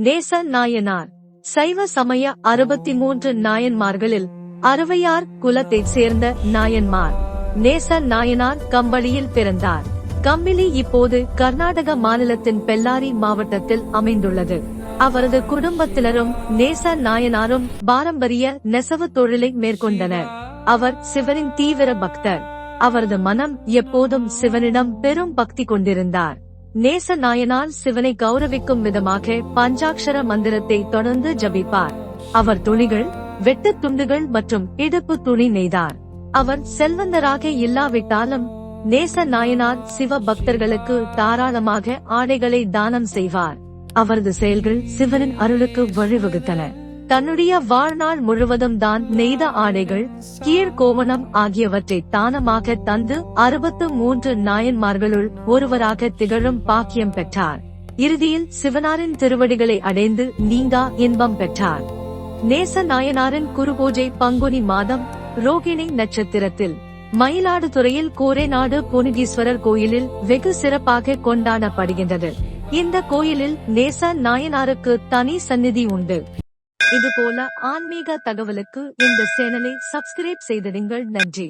நேச நாயனார் சைவ சமய அறுபத்தி மூன்று நாயன்மார்களில் அறுவையார் குலத்தைச் சேர்ந்த நாயன்மார். நேச நாயனார் கம்பளியில் பிறந்தார். கம்பிலி இப்போது கர்நாடக மாநிலத்தின் பெல்லாரி மாவட்டத்தில் அமைந்துள்ளது. அவரது குடும்பத்தினரும் நேச நாயனாரும் பாரம்பரிய நெசவு தொழிலை மேற்கொண்டனர். அவர் சிவனின் தீவிர பக்தர். அவரது மனம் எப்போதும் சிவனிடம் பெரும் பக்தி கொண்டிருந்தார். நேச நாயனார் சிவனை கௌரவிக்கும் விதமாக பஞ்சாட்சர மந்திரத்தை தொடர்ந்து ஜபிப்பார். அவர் துணிகள் வெட்டுத் துண்டுகள் மற்றும் இடுப்பு துணி நெய்தார். அவர் செல்வந்தராக இல்லாவிட்டாலும் நேச நாயனார் சிவ பக்தர்களுக்கு தாராளமாக ஆடைகளை தானம் செய்வார். அவரது செயல்கள் சிவனின் அருளுக்கு வழிவகுத்தன. தன்னுடைய வாழ்நாள் முழுவதும் தான் நெய்த ஆடைகள் கீழ்கோவனம் ஆகியவற்றை தானமாக தந்து அறுபத்து மூன்று நாயன்மார்களுள் ஒருவராக திகழும் பாக்கியம் பெற்றார். இறுதியில் சிவனாரின் திருவடிகளை அடைந்து நீங்கா இன்பம் பெற்றார். நேச நாயனாரின் குருபூஜை பங்குனி மாதம் ரோகிணி நட்சத்திரத்தில் மயிலாடுதுறையில் கோரைநாடு புனிதீஸ்வரர் கோயிலில் வெகு சிறப்பாக கொண்டாடப்படுகின்றது. இந்த கோயிலில் நேச நாயனாருக்கு தனி சந்நிதி உண்டு. இதுபோல ஆன்மீக தகவலுக்கு இந்த சேனலை சப்ஸ்கிரைப் செய்திடுங்கள். நன்றி.